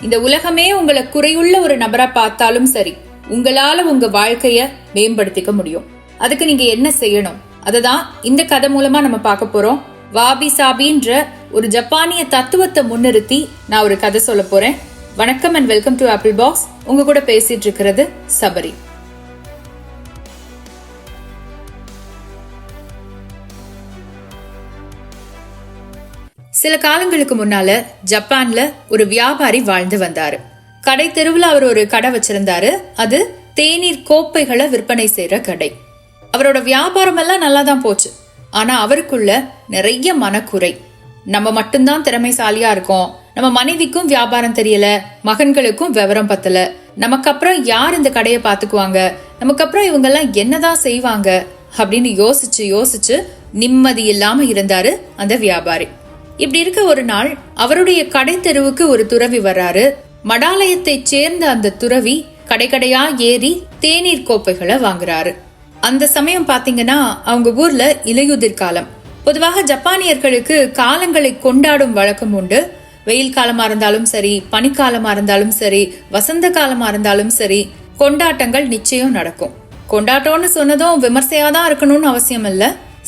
இந்த உலகமே உங்களை குறையுள்ள ஒரு நபரா பார்த்தாலும் சரி உங்களால உங்க வாழ்க்கைய மேம்படுத்திக்க முடியும். அதுக்கு நீங்க என்ன செய்யணும்? அததான் இந்த கதை மூலமா நம்ம பார்க்க போறோம். வாபி சாபின்ற ஒரு ஜப்பானிய தத்துவத்தை முன்னிறுத்தி நான் ஒரு கதை சொல்ல போறேன். வணக்கம் and welcome to Apple Box உங்க கூட பேசிட்டு இருக்கிறது சபரி. சில காலங்களுக்கு முன்னால ஜப்பான்ல ஒரு வியாபாரி வாழ்ந்து வந்தாரு. கடை தெருவில் அவர் ஒரு கடை வச்சிருந்தாரு. அது தேநீர் கோப்பைகளை விற்பனை செய்யற கடை. அவரோட வியாபாரம் எல்லாம் நல்லா தான் போச்சு. ஆனா அவருக்குள்ள நிறைய மனக்குறை. நம்ம மட்டும்தான் திறமைசாலியா இருக்கோம். நம்ம மனைவிக்கும் வியாபாரம் தெரியல. மகன்களுக்கும் விவரம் பத்தல. நமக்கு அப்புறம் யார் இந்த கடையை பாத்துக்குவாங்க நமக்கு அப்புறம் இவங்க எல்லாம் என்னதான் செய்வாங்க? அப்படின்னு யோசிச்சு யோசிச்சு நிம்மதி இல்லாம இருந்தாரு அந்த வியாபாரி. இப்படி இருக்க ஒரு நாள் அவருடைய கடை தெருவுக்கு ஒரு துறவி வராரு. மடாலயத்தை சேர்ந்த அந்த துறவி கடை கடையா ஏறி தேநீர் கோப்பைகளை வாங்குறாரு. அந்த சமயம் பாத்தீங்கன்னா அவங்க ஊர்ல இலையுதிர் காலம். பொதுவாக ஜப்பானியர்களுக்கு காலங்களை கொண்டாடும் வழக்கம் உண்டு. வெயில் காலமா இருந்தாலும் சரி பனிக்காலமா இருந்தாலும் சரி வசந்த காலமா இருந்தாலும் சரி கொண்டாட்டங்கள் நிச்சயம் நடக்கும். கொண்டாட்டம்னு சொன்னதும் விமர்சையாதான் இருக்கணும்னு அவசியம் இல்ல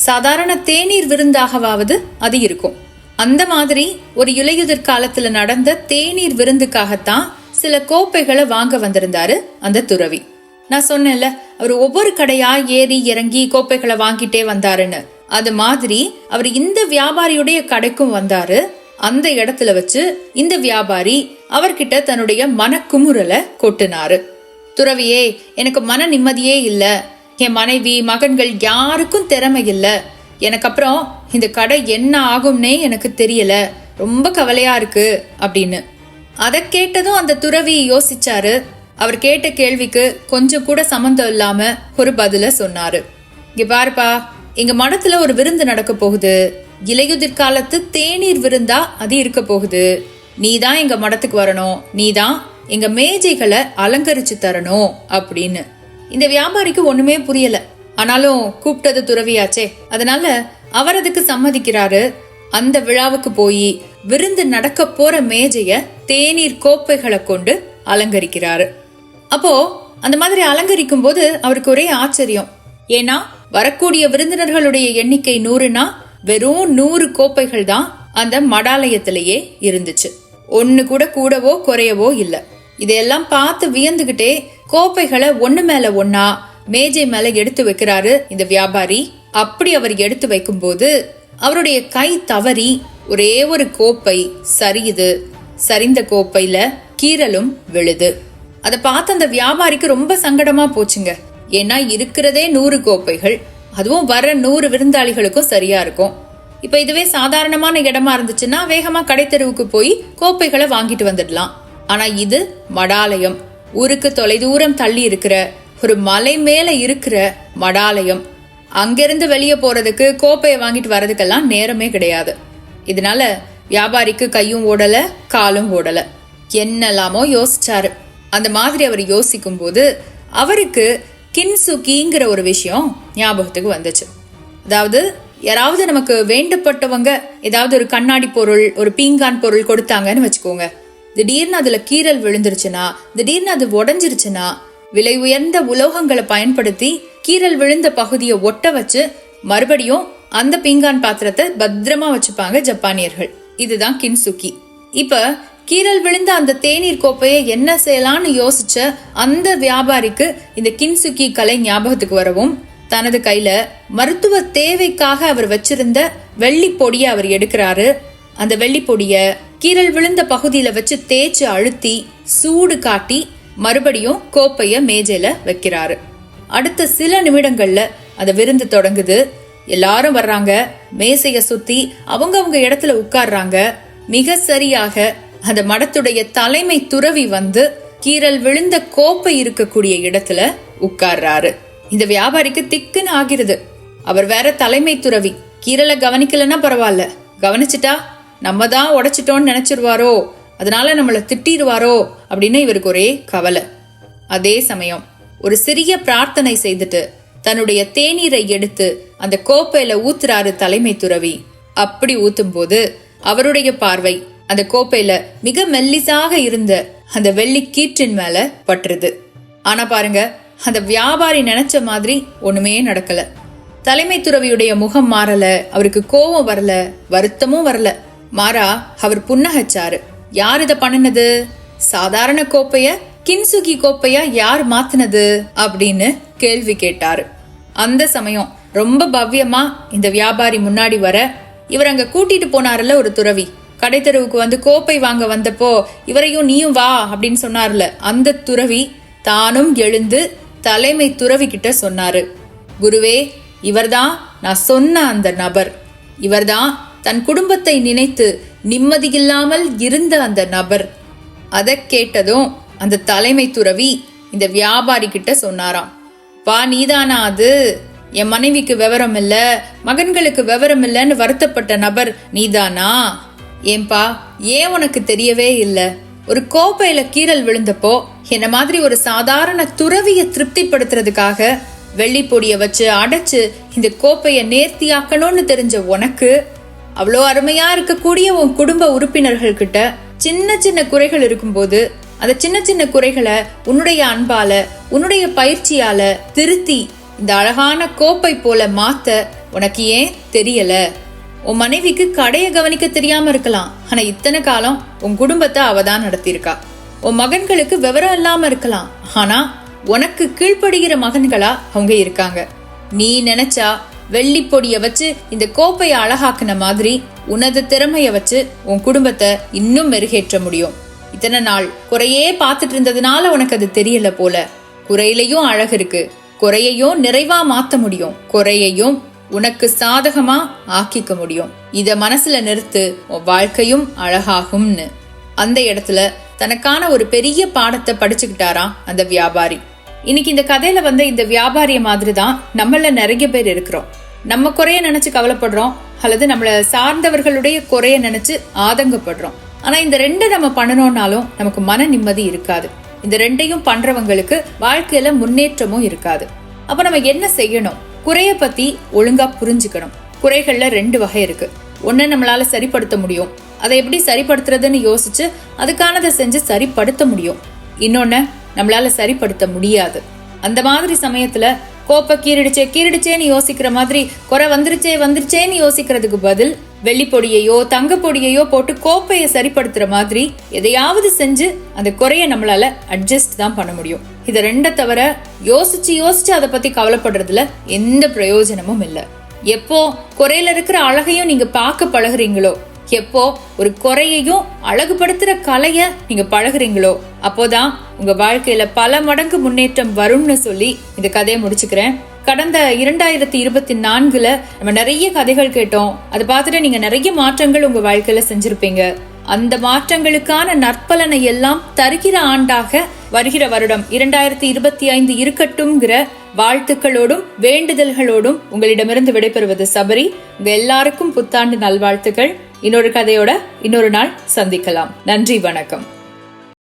சாதாரண தேநீர் விருந்தாகவாவது அது இருக்கும். அந்த மாதிரி ஒரு இலையுதிர் காலத்துல நடந்த தேநீர் விருந்துக்காகத்தான் சில கோப்பைகளை வாங்க வந்திருந்தாரு அந்த துறவி. நான் சொன்னேன்ல அவர் ஒவ்வொரு கடையா ஏறி இறங்கி கோப்பைகளை வாங்கிட்டே வந்தாருன்னு. அது மாதிரி அவர் இந்த வியாபாரியுடைய கடைக்கும் வந்தாரு. அந்த இடத்துல வச்சு இந்த வியாபாரி அவர்கிட்ட தன்னுடைய மனக்குமுறலை கொட்டினாரு. துறவியே எனக்கு மன நிம்மதியே இல்ல. என் மனைவி மகன்கள் யாருக்கும் திறமை இல்லை. எனக்கு அப்புறம் இந்த கடை என்ன ஆகும்னே எனக்கு தெரியல. ரொம்ப கவலையா இருக்கு அப்படின்னு. அதை கேட்டதும் அந்த துறவி யோசிச்சாரு. அவர் கேட்ட கேள்விக்கு கொஞ்சம் கூட சம்மந்தம் இல்லாம ஒரு பதில சொன்னாரு. இங்க பாருப்பா எங்க மடத்துல ஒரு விருந்து நடக்க போகுது. இலையுதிர் காலத்து தேநீர் விருந்தா அது இருக்க போகுது. நீ தான் எங்க மடத்துக்கு வரணும். நீ தான் எங்க மேஜைகளை அலங்கரிச்சு தரணும் அப்படின்னு. இந்த வியாபாரிக்கு ஒண்ணுமே புரியல. ஆனாலும் கூப்பிட்டது துறவியாச்சே. அதனால அவர் அதுக்கு சம்மதிக்கிறாரு. அந்த விழாவுக்கு போய் விருந்து நடக்க போற மேஜைய தேநீர் கோப்பைகளை கொண்டு அலங்கரிக்கிறாரு. அப்போ அந்த மாதிரி அலங்கரிக்கும் போது அவருக்கு ஒரே ஆச்சரியம். ஏன்னா வரக்கூடிய விருந்தினர்களுடைய எண்ணிக்கை நூறுனா வெறும் நூறு கோப்பைகள் தான் அந்த மடாலயத்திலேயே இருந்துச்சு. ஒன்னு கூட கூடவோ குறையவோ இல்ல. இதையெல்லாம் பார்த்து வியந்துகிட்டே கோப்பைகளை ஒன்று மேல ஒன்னா மேஜை மேல எடுத்து வைக்கிறாரு இந்த வியாபாரி. அப்படி அவர் எடுத்து வைக்கும்போது அவருடைய கை தவறி ஒரே ஒரு கோப்பை சரியுது. சரிந்த கோப்பையில கீரலும் விழுது. அதை பார்த்து அந்த வியாபாரிக்கு ரொம்ப சங்கடமா போச்சுங்க. ஏன்னா இருக்கிறதே நூறு கோப்பைகள். அதுவும் வர நூறு விருந்தாளிகளுக்கும் சரியா இருக்கும். இப்ப இதுவே சாதாரணமான இடமா இருந்துச்சுன்னா வேகமா கடை தெருவுக்கு போய் கோப்பைகளை வாங்கிட்டு வந்துடலாம். ஆனா இது மடாலயம். ஊருக்கு தொலைதூரம் தள்ளி இருக்கிற ஒரு மலை மேல இருக்கிற மடாலயம். அங்கிருந்து வெளியே போறதுக்கு கோப்பையை வாங்கிட்டு வர்றதுக்கெல்லாம் நேரமே கிடையாது. இதனால வியாபாரிக்கு கையும் ஓடல காலும் ஓடல. என்னெல்லாமோ யோசிச்சாரு. அந்த மாதிரி அவர் யோசிக்கும் போது அவருக்கு கின்சுகிங்கிற ஒரு விஷயம் ஞாபகத்துக்கு வந்துச்சு. அதாவது யாராவது நமக்கு வேண்டப்பட்டவங்க ஏதாவது ஒரு கண்ணாடி பொருள் ஒரு பீங்கான் பொருள் கொடுத்தாங்கன்னு வச்சுக்கோங்க. திடீர்னு அதுல கீறல் விழுந்துருச்சுன்னா திடீர்னு அது உடஞ்சிருச்சுன்னா விலை உயர்ந்த உலோகங்களை பயன்படுத்தி கீறல் விழுந்த பகுதியை ஒட்ட வச்சு மறுபடியும் அந்த பீங்கான் பாத்திரத்தை பத்திரமா வச்சுப்பாங்க ஜப்பானியர்கள். இதுதான் கின்சுக்கி. இப்ப கீரல் விழுந்த அந்த தேநீர் கோப்பையை என்ன செய்யலாம்னு யோசிச்ச அந்த வியாபாரிக்கு இந்த கின்சுக்கி கலை ஞாபகத்துக்கு வரவும் தனது கையில மருத்துவ தேவைக்காக அவர் வச்சிருந்த வெள்ளி பொடியை அவர் எடுக்கிறாரு. அந்த வெள்ளி பொடிய கீரல் விழுந்த பகுதியில வச்சு தேய்ச்சு அழுத்தி சூடு காட்டி மறுபடியும் கோப்பைய மேஜையில வைக்கிறாரு. அடுத்த சில நிமிடங்கள்ல அந்த விருந்து தொடங்குது. எல்லாரும் வர்றாங்க. மேசைய சுத்தி அவங்க அவங்க இடத்துல உட்கார்றாங்க. மிக சரியாக அந்த மடத்துடைய தலைமை துறவி வந்து கீரல் விழுந்த கோப்பை இருக்கக்கூடிய இடத்துல உட்கார்றாரு. இந்த வியாபாரிக்கு திக்குன்னு ஆகிறது அவர் வேற தலைமை துறவி. கீரலை கவனிக்கலன்னா பரவாயில்ல. கவனிச்சிட்டா? நம்ம தான் உடைச்சிட்டோம்னு நினைச்சிருவாரோ? அதனால நம்மளை திட்டிடுவாரோ அப்படின்னு இவருக்கு ஒரே கவலை. அதே சமயம் ஒரு சிறிய பிரார்த்தனை செய்துட்டு தன்னுடைய தேநீரை எடுத்து அந்த கோப்பையில ஊத்துறாரு தலைமை துறவி. அப்படி ஊத்தும் போது அவருடைய பார்வை அந்த கோப்பையில மிக மெல்லிசாக இருந்த அந்த வெள்ளி கீற்றின் மேல பட்டுருது. ஆனா பாருங்க அந்த வியாபாரி நினைச்ச மாதிரி ஒண்ணுமே நடக்கல. தலைமை துறவியுடைய முகம் மாறல அவருக்கு கோபம் வரல வருத்தமும் வரல. மாறா அவர் புன்னகைச்சாரு. யார் இதை பண்ணுனது? சாதாரண கோப்பைய கின்சுகி கோப்பையா யார் மாத்தினது? அப்படின்னு கேள்வி கேட்டாரு. அந்த சமயம் ரொம்ப பவ்யமா இந்த வியாபாரி முன்னாடி வர இவர் அங்க கூட்டிட்டு போனார்ல ஒரு துறவி. கடைத்தெருவுக்கு வந்து கோப்பை வாங்க வந்தப்போ இவரையும் நீயும் வா அப்படின்னு சொன்னார்ல அந்த துறவி தானும் எழுந்து தலைமை துறவி கிட்ட சொன்னாரு. குருவே இவர்தான் நான் சொன்ன அந்த நபர். இவர்தான் தன் குடும்பத்தை நினைத்து நிம்மதியில்லாமல் இருந்த அந்த நபர். அதை கேட்டதும் அந்த தலைமை துறவி இந்த வியாபாரி கிட்ட சொன்னாராம். வா நீதானா அது? என் மனைவிக்கு விவரம் இல்ல மகன்களுக்கு விவரம் இல்லைன்னு வருத்தப்பட்ட நபர் நீதானா? ஏன்பா ஏன் உனக்கு தெரியவே இல்லை? ஒரு கோப்பையில கீறல் விழுந்தப்போ என்ன மாதிரி ஒரு சாதாரண துறவிய திருப்திப்படுத்துறதுக்காக வெள்ளி பொடியை வச்சு அடைச்சு இந்த கோப்பைய நேர்த்தியாக்கணும்னு தெரிஞ்ச உனக்கு அவ்வளோ அருமையா இருக்கக்கூடிய உன் குடும்ப உறுப்பினர்கள் கிட்ட சின்ன சின்ன குறைகள் இருக்கும்போது அந்த சின்ன சின்ன குறைகளை உன்னுடைய அன்பால உன்னுடைய பயிற்சியால திருத்தி இந்த அழகான கோப்பை போல மாத்த உனக்கு ஏன் தெரியல? உன் மனைவிக்கு கடைய கவனிக்க தெரியாம இருக்கலாம். ஆனா இத்தனை காலம் உன் குடும்பத்தை அவ தான் நடத்தியிருக்கா. உன் மகன்களுக்கு விவரம் இல்லாம இருக்கலாம். ஆனா உனக்கு கீழ்ப்படுகிற மகன்களா அவங்க இருக்காங்க. நீ நினைச்சா வெள்ளி பொடியை வச்சு இந்த கோப்பையை அழகாக்குன மாதிரி உனது திறமைய வச்சு உன் குடும்பத்தை இன்னும் மெருகேற்ற முடியும். இத்தனை நாள் குறையே பார்த்துட்டு இருந்ததுனால உனக்கு அது தெரியல போல. குறையிலையும் அழகு இருக்கு. குறையையும் நிறைவா மாத்த முடியும். குறையையும் உனக்கு சாதகமா ஆக்கிக்க முடியும். இத மனசுல நிறுத்து உன் வாழ்க்கையும் அழகாகும்னு. அந்த இடத்துல தனக்கான ஒரு பெரிய பாடத்தை படிச்சுக்கிட்டாராம் அந்த வியாபாரி. இன்னைக்கு இந்த கதையில வந்த இந்த வியாபாரிய மாதிரி தான் நம்மள நிறைய பேர் இருக்கிறோம். நம்ம குறைய நினைச்சு கவலைப்படுறோம் அல்லது நம்மள சார்ந்தவர்களுடைய குறைய நினைச்சு ஆதங்கப்படுறோம். ஆனா இந்த ரெண்டு நம்ம பண்ணணும்னாலும் நமக்கு மன நிம்மதி இருக்காது. இந்த ரெண்டையும் பண்றவங்களுக்கு வாழ்க்கையில முன்னேற்றமும் இருக்காது. அப்ப நம்ம என்ன செய்யணும்? குறைய பத்தி ஒழுங்கா புரிஞ்சுக்கணும். குறைகள்ல ரெண்டு வகை இருக்கு. ஒன்னு நம்மளால சரிப்படுத்த முடியும். அதை எப்படி சரிப்படுத்துறதுன்னு யோசிச்சு அதுக்கானதை செஞ்சு சரிப்படுத்த முடியும். இன்னொன்னு நம்மளால சரிப்படுத்த முடியாது. அந்த மாதிரி சமயத்துல கோப்பை கீறிடுச்சே கீறிடுச்சேன்னு யோசிக்கிற மாதிரி குறை வந்துருச்சே வந்துருச்சேன்னு யோசிக்கிறதுக்கு பதில் வெள்ளி பொடியையோ தங்க பொடியையோ போட்டு கோப்பையை சரிப்படுத்துற மாதிரி எதையாவது செஞ்சு அந்த குறைய நம்மளால அட்ஜஸ்ட் தான் பண்ண முடியும். இதை ரெண்ட தவிர யோசிச்சு யோசிச்சு அதை பத்தி கவலைப்படுறதுல எந்த பிரயோஜனமும் இல்லை. எப்போ குறையில இருக்கிற அழகையும் நீங்க பார்க்க பழகுறீங்களோ எப்போ ஒரு குறையையும் அழகுபடுத்துற கலைய நீங்க பழகுறீங்களோ அப்போதான் உங்க வாழ்க்கையில பல மடங்கு முன்னேற்றம் வரும்னு சொல்லி இந்த கதையை முடிச்சுக்கிறேன். கடந்த இரண்டாயிரத்தி இருபத்தி நான்குல நம்ம நிறைய கதைகள் கேட்டோம். அதை பார்த்துட்டு நீங்க நிறைய மாற்றங்கள் உங்க வாழ்க்கையில செஞ்சிருப்பீங்க. அந்த மாற்றங்களுக்கான நற்பலனை எல்லாம் தருகிற ஆண்டாக வருகிற வருடம் இரண்டாயிரத்தி இருபத்தி ஐந்து இருக்கட்டும்ங்கிற வாழ்த்துக்களோடும் வேண்டுதல்களோடும் உங்களிடமிருந்து விடைபெறுவது சபரி. உங்க எல்லாருக்கும் புத்தாண்டு நல்வாழ்த்துக்கள். இன்னொரு கதையோட இன்னொரு நாள் சந்திக்கலாம். நன்றி வணக்கம்.